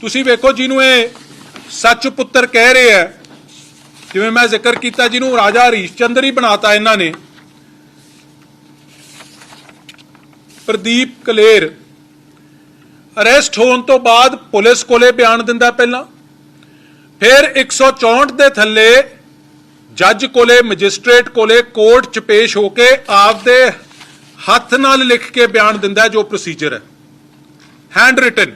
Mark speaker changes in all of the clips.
Speaker 1: ਤੁਸੀਂ ਵੇਖੋ ਜਿਹਨੂੰ ਇਹ ਸੱਚ ਪੁੱਤਰ ਕਹਿ ਰਹੇ ਆ। ਜਿਵੇਂ ਮੈਂ ਜ਼ਿਕਰ ਕੀਤਾ, ਜਿਹਨੂੰ ਰਾਜਾ ਹਰੀਸ਼ਚੰਦਰ ਹੀ ਬਣਾਤਾ ਇਹਨਾਂ ਨੇ। ਪ੍ਰਦੀਪ ਕਲੇਰ। ਅਰੈਸਟ ਹੋਣ ਤੋਂ ਬਾਅਦ ਪੁਲਿਸ ਕੋਲੇ ਬਿਆਨ ਦਿੰਦਾ ਪਹਿਲਾਂ। ਫਿਰ 164 ਦੇ ਥੱਲੇ ਜੱਜ ਕੋਲੇ, ਮੈਜਿਸਟ੍ਰੇਟ ਕੋਲੇ, ਕੋਰਟ 'ਚ ਪੇਸ਼ ਹੋ ਕੇ ਆਪ ਦੇ ਹੱਥ ਨਾਲ ਲਿਖ ਕੇ ਬਿਆਨ ਦਿੰਦਾ ਜੋ ਪ੍ਰੋਸੀਜਰ ਹੈ। ਹੈਂਡ ਰਿਟਨ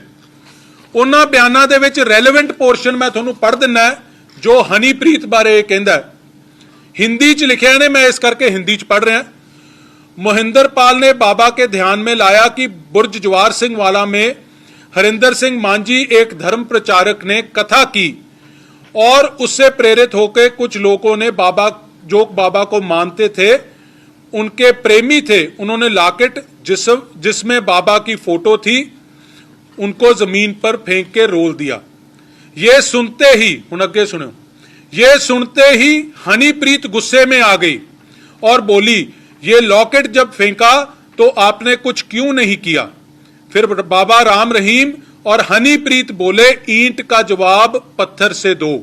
Speaker 1: ਉਹਨਾਂ ਬਿਆਨਾਂ ਦੇ ਵਿੱਚ ਰੈਲੇਵੈਂਟ ਪੋਰਸ਼ਨ ਮੈਂ ਤੁਹਾਨੂੰ ਪੜ੍ਹ ਦਿੰਨਾ ਹੈ, ਜੋ ਹਨੀਪ੍ਰੀਤ ਬਾਰੇ ਇਹ ਕਹਿੰਦਾ ਹੈ। ਹਿੰਦੀ 'ਚ ਲਿਖਿਆ ਨੇ ਮੈਂ ਇਸ ਕਰਕੇ ਹਿੰਦੀ 'ਚ ਪੜ੍ਹ ਰਿਹਾ मोहिंदर पाल ने बाबा के ध्यान में लाया कि बुर्ज जवार सिंह वाला में हरिंदर सिंह मांझी एक धर्म प्रचारक ने कथा की और उससे प्रेरित होकर कुछ लोगों ने बाबा जो बाबा को मानते थे उनके प्रेमी थे उन्होंने लॉकेट जिस जिसमें बाबा की फोटो थी उनको ज़मीन पर फेंक के रोल दिया। ये सुनते ही, हुन अगे सुनो, ये सुनते ही हनीप्रीत गुस्से में आ गई और बोली, ये लॉकेट जब फेंका तो आपने कुछ क्यों नहीं किया? फिर बाबा राम रहीम और हनीप्रीत बोले, ईंट का जवाब पत्थर से दो।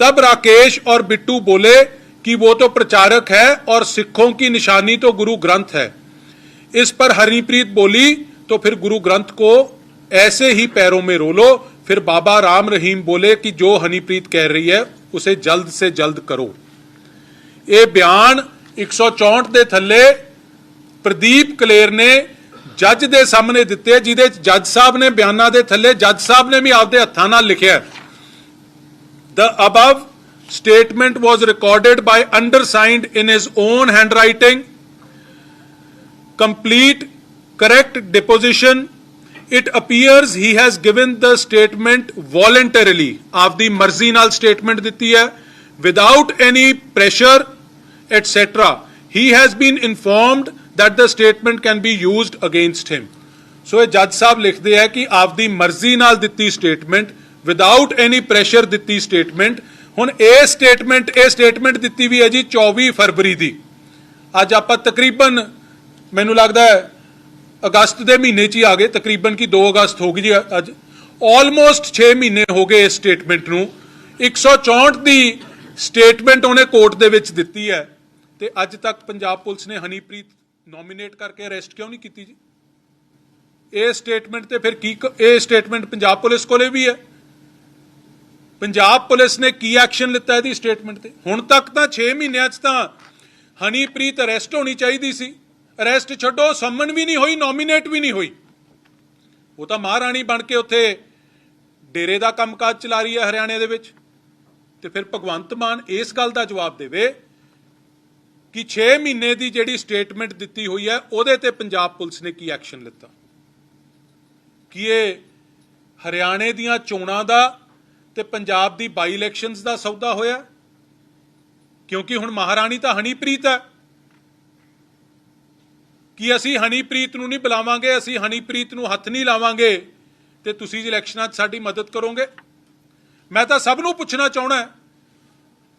Speaker 1: तब राकेश और बिट्टू बोले कि वो तो प्रचारक है और सिखों की निशानी तो गुरु ग्रंथ है। इस पर हनीप्रीत बोली तो फिर गुरु ग्रंथ को ऐसे ही पैरों में रोलो फिर बाबा राम रहीम बोले कि जो हनीप्रीत कह रही है उसे जल्द से जल्द करो ਇਹ ਬਿਆਨ 164 ਦੇ ਥੱਲੇ ਪ੍ਰਦੀਪ ਕਲੇਰ ਨੇ ਜੱਜ ਦੇ ਸਾਹਮਣੇ ਦਿੱਤੇ ਜਿਹਦੇ ਚ ਜੱਜ ਸਾਹਿਬ ਨੇ ਬਿਆਨਾਂ ਦੇ ਥੱਲੇ ਜੱਜ ਸਾਹਿਬ ਨੇ ਵੀ ਆਪਦੇ ਹੱਥਾਂ ਨਾਲ ਲਿਖਿਆ The above statement was recorded by undersigned in his own handwriting complete correct deposition it appears he has given the statement voluntarily ਆਪਦੀ ਮਰਜ਼ੀ ਨਾਲ ਸਟੇਟਮੈਂਟ ਦਿੱਤੀ ਹੈ without any pressure et cetera he has been informed that the statement can be used against him so ਇਹ ਜੱਜ ਸਾਹਿਬ ਲਿਖਦੇ ਆ ਕਿ ਆਪਦੀ ਮਰਜ਼ੀ ਨਾਲ ਦਿੱਤੀ ਸਟੇਟਮੈਂਟ ਵਿਦਆਊਟ ਐਨੀ ਪ੍ਰੈਸ਼ਰ ਦਿੱਤੀ ਸਟੇਟਮੈਂਟ ਹੁਣ ਇਹ ਸਟੇਟਮੈਂਟ ਇਹ ਸਟੇਟਮੈਂਟ ਦਿੱਤੀ ਵੀ ਹੈ ਜੀ 24 ਫਰਵਰੀ ਦੀ ਅੱਜ ਆਪਾਂ ਤਕਰੀਬਨ ਮੈਨੂੰ ਲੱਗਦਾ ਹੈ ਅਗਸਤ ਦੇ ਮਹੀਨੇ 'ਚ ਹੀ ਆ ਗਏ, ਤਕਰੀਬਨ ਕਿ 2 ਅਗਸਤ ਹੋ ਗਈ ਜੀ ਅੱਜ। ਆਲਮੋਸਟ 6 ਮਹੀਨੇ ਹੋ ਗਏ ਇਸ ਸਟੇਟਮੈਂਟ ਨੂੰ। 164 ਦੀ ਸਟੇਟਮੈਂਟ ਉਹਨੇ ਕੋਰਟ ਦੇ ਵਿੱਚ ਦਿੱਤੀ ਹੈ। ਤੇ ਅੱਜ ਤੱਕ ਪੰਜਾਬ ਪੁਲਿਸ ਨੇ ਹਨੀਪ੍ਰੀਤ ਨੋਮੀਨੇਟ ਕਰਕੇ ਅਰੈਸਟ ਕਿਉਂ ਨਹੀਂ ਕੀਤੀ ਜੀ? ਇਹ ਸਟੇਟਮੈਂਟ ਤੇ ਫਿਰ ਕੀ ਇਹ ਸਟੇਟਮੈਂਟ ਪੰਜਾਬ ਪੁਲਿਸ ਕੋਲੇ ਵੀ ਹੈ। ਪੰਜਾਬ ਪੁਲਿਸ ਨੇ ਕੀ ਐਕਸ਼ਨ ਲਿੱਤਾ ਇਹਦੀ ਸਟੇਟਮੈਂਟ ਤੇ? ਹੁਣ ਤੱਕ ਤਾਂ 6 ਮਹੀਨਿਆਂ 'ਚ ਤਾਂ ਹਨੀਪ੍ਰੀਤ ਅਰੈਸਟ ਹੋਣੀ ਚਾਹੀਦੀ ਸੀ। ਅਰੈਸਟ ਛੱਡੋ ਸੰਮਨ ਵੀ ਨਹੀਂ ਹੋਈ ਨੋਮੀਨੇਟ ਵੀ ਨਹੀਂ ਹੋਈ। ਉਹ ਤਾਂ ਮਹਾਰਾਣੀ ਬਣ ਕੇ ਉੱਥੇ ਡੇਰੇ ਦਾ ਕੰਮਕਾਜ ਚਲਾ ਰਹੀ ਹੈ ਹਰਿਆਣੇ ਦੇ ਵਿੱਚ। ਤੇ ਫਿਰ ਭਗਵੰਤ ਮਾਨ ਇਸ ਗੱਲ ਦਾ ਜਵਾਬ ਦੇਵੇ ਕਿ 6 ਮਹੀਨੇ ਦੀ ਜਿਹੜੀ ਸਟੇਟਮੈਂਟ ਦਿੱਤੀ ਹੋਈ ਹੈ, ਉਹਦੇ ਤੇ ਪੰਜਾਬ ਪੁਲਿਸ ਨੇ ਕੀ ਐਕਸ਼ਨ ਲਿੱਤਾ? ਕੀ ਇਹ ਹਰਿਆਣੇ ਦੀਆਂ ਚੋਣਾਂ ਦਾ ਤੇ ਪੰਜਾਬ ਦੀ ਬਾਈ ਇਲੈਕਸ਼ਨਸ ਦਾ ਸੌਦਾ ਹੋਇਆ? ਕਿਉਂਕਿ ਹੁਣ ਮਹਾਰਾਣੀ ਤਾਂ ਹਨੀਪ੍ਰੀਤ ਹੈ। ਕਿ ਅਸੀਂ ਹਨੀਪ੍ਰੀਤ ਨੂੰ ਨਹੀਂ ਬੁਲਾਵਾਂਗੇ, ਅਸੀਂ ਹਨੀਪ੍ਰੀਤ ਨੂੰ ਹੱਥ ਨਹੀਂ ਲਾਵਾਂਗੇ ਤੇ ਤੁਸੀਂ ਇਲੈਕਸ਼ਨਾਂ 'ਚ ਸਾਡੀ ਮਦਦ ਕਰੋਗੇ? ਮੈਂ ਤਾਂ ਸਭ ਨੂੰ ਪੁੱਛਣਾ ਚਾਹਣਾ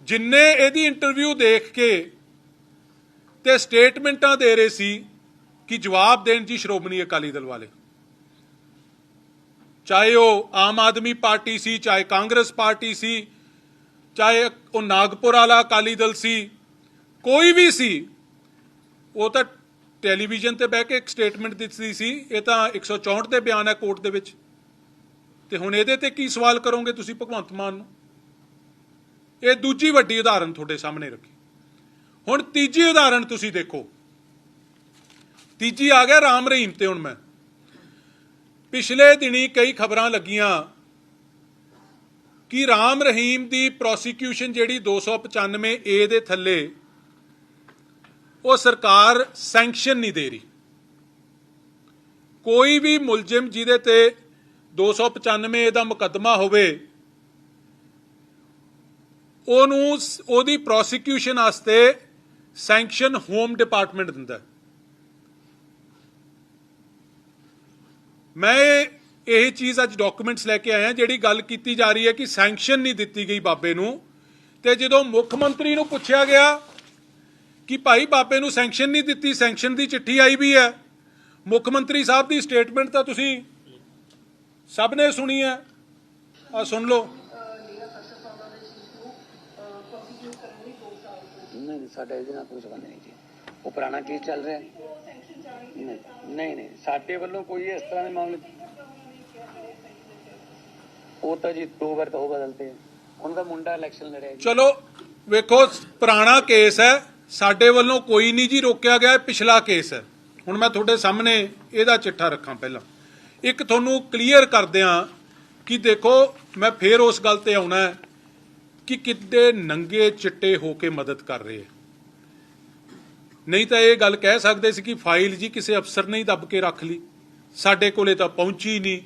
Speaker 1: ਜਿੰਨੇ ਇਹਦੀ ਇੰਟਰਵਿਊ ਦੇਖ ਕੇ ਤੇ ਸਟੇਟਮੈਂਟਾਂ ਦੇ ਰਹੇ ਸੀ ਕਿ ਜਵਾਬ ਦੇਣ ਜੀ ਸ਼੍ਰੋਮਣੀ ਅਕਾਲੀ ਦਲ ਵਾਲੇ। ਚਾਹੇ ਉਹ ਆਮ ਆਦਮੀ ਪਾਰਟੀ ਸੀ, ਚਾਹੇ ਕਾਂਗਰਸ ਪਾਰਟੀ ਸੀ, ਚਾਹੇ ਉਹ ਨਾਗਪੁਰ ਵਾਲਾ ਅਕਾਲੀ ਦਲ ਸੀ, ਕੋਈ ਵੀ ਸੀ, ਉਹ ਤਾਂ ਟੈਲੀਵਿਜ਼ਨ ਤੇ ਬਹਿ ਕੇ ਇੱਕ ਸਟੇਟਮੈਂਟ ਦਿੱਤੀ ਸੀ, ਇਹ ਤਾਂ 164 ਦੇ ਬਿਆਨ ਹੈ ਕੋਰਟ ਦੇ ਵਿੱਚ। ਤੇ ਹੁਣ ਇਹਦੇ ਤੇ ਕੀ ਸਵਾਲ ਕਰੋਗੇ ਤੁਸੀਂ ਭਗਵੰਤ ਮਾਨ ਨੂੰ? ਇਹ ਦੂਜੀ ਵੱਡੀ ਉਦਾਹਰਨ ਤੁਹਾਡੇ ਸਾਹਮਣੇ ਰੱਖੀ। ਹੁਣ ਤੀਜੀ ਉਦਾਹਰਨ ਤੁਸੀਂ ਦੇਖੋ। ਤੀਜੀ ਆ ਗਿਆ ਰਾਮ ਰਹੀਮ ਤੇ ਹੁਣ ਮੈਂ। ਪਿਛਲੇ ਦਿਨੀ ਕਈ ਖਬਰਾਂ ਲੱਗੀਆਂ ਕਿ ਰਾਮ ਰਹੀਮ ਦੀ ਪ੍ਰੋਸੀਕਿਊਸ਼ਨ ਜਿਹੜੀ 295 ਏ ਦੇ ਥੱਲੇ ਉਹ ਸਰਕਾਰ ਸੈਂਕਸ਼ਨ ਨਹੀਂ ਦੇ ਰਹੀ। ਕੋਈ ਵੀ ਮੁਲਜ਼ਮ ਜਿਹਦੇ ਤੇ 295 ਏ ਦਾ ਮੁਕੱਦਮਾ ਹੋਵੇ, ਉਹਨੂੰ ਉਹਦੀ ਪ੍ਰੋਸੀਕਿਊਸ਼ਨ ਵਾਸਤੇ ਸੈਂਕਸ਼ਨ ਹੋਮ ਡਿਪਾਰਟਮੈਂਟ ਦਿੰਦਾ ਮੈਂ ਇਹ- ਇਹ ਚੀਜ਼ ਅੱਜ ਡਾਕੂਮੈਂਟਸ ਲੈ ਕੇ ਆਇਆ, ਜਿਹੜੀ ਗੱਲ ਕੀਤੀ ਜਾ ਰਹੀ ਹੈ ਕਿ ਸੈਂਕਸ਼ਨ ਨਹੀਂ ਦਿੱਤੀ ਗਈ ਬਾਬੇ ਨੂੰ, ਤੇ ਜਦੋਂ ਮੁੱਖ ਮੰਤਰੀ ਨੂੰ ਪੁੱਛਿਆ ਗਿਆ ਕਿ ਭਾਈ ਬਾਬੇ ਨੂੰ ਸੈਂਕਸ਼ਨ ਨਹੀਂ ਦਿੱਤੀ ਸੈਂਕਸ਼ਨ ਦੀ ਚਿੱਠੀ ਆਈ ਵੀ ਹੈ। ਮੁੱਖ ਮੰਤਰੀ ਸਾਹਿਬ ਦੀ ਸਟੇਟਮੈਂਟ ਤਾਂ ਤੁਸੀਂ ਸਭ ਨੇ ਸੁਣੀ ਹੈ। ਆ ਸੁਣ ਲਓ।
Speaker 2: ਨਹੀਂ ਸਾਡਾ ਇਹਦੇ ਨਾਲ ਕੋਈ ਸੰਬੰਧ ਨਹੀਂ ਜੀ। ਉਹ ਪੁਰਾਣਾ ਕੇਸ ਚੱਲ ਰਿਹਾ ਨਹੀਂ ਨਹੀਂ ਨਹੀਂ ਸਾਡੇ ਵੱਲੋਂ ਕੋਈ ਇਸ ਤਰ੍ਹਾਂ ਦੇ ਮਾਮਲੇ ਉਹ ਤਾਂ ਜੀ ਦੋ ਵਾਰ ਤਾਂ ਉਹ ਬਦਲਤੇ ਹੈ। ਉਹਨਾਂ ਦਾ ਮੁੰਡਾ ਇਲੈਕਸ਼ਨ ਲੜਿਆ
Speaker 1: ਚਲੋ ਵੇਖੋ ਪੁਰਾਣਾ ਕੇਸ ਹੈ। ਸਾਡੇ ਵੱਲੋਂ ਕੋਈ ਨਹੀਂ ਜੀ ਰੋਕਿਆ ਗਿਆ, ਇਹ ਪਿਛਲਾ ਕੇਸ ਹੈ। ਹੁਣ ਮੈਂ ਤੁਹਾਡੇ ਸਾਹਮਣੇ ਇਹਦਾ ਚਿੱਠਾ ਰੱਖਾਂ ਪਹਿਲਾਂ। ਇੱਕ ਤੁਹਾਨੂੰ ਕਲੀਅਰ ਕਰਦਿਆਂ ਕਿ ਦੇਖੋ, ਮੈਂ ਫੇਰ ਉਸ ਗੱਲ ਤੇ ਆਉਣਾ ਹੈ ਕਿ ਕਿੱਡੇ ਨੰਗੇ ਚਿੱਟੇ ਹੋ ਕੇ ਮਦਦ ਕਰ ਰਹੇ ਹੈ। ਨਹੀਂ ਤਾਂ ਇਹ ਗੱਲ ਕਹਿ ਸਕਦੇ ਸੀ ਕਿ ਫਾਈਲ ਜੀ ਕਿਸੇ ਅਫਸਰ ਨੇ ਹੀ ਦੱਬ ਕੇ ਰੱਖ ਲਈ। ਸਾਡੇ ਕੋਲੇ ਤਾਂ ਪਹੁੰਚੀ ਨਹੀਂ।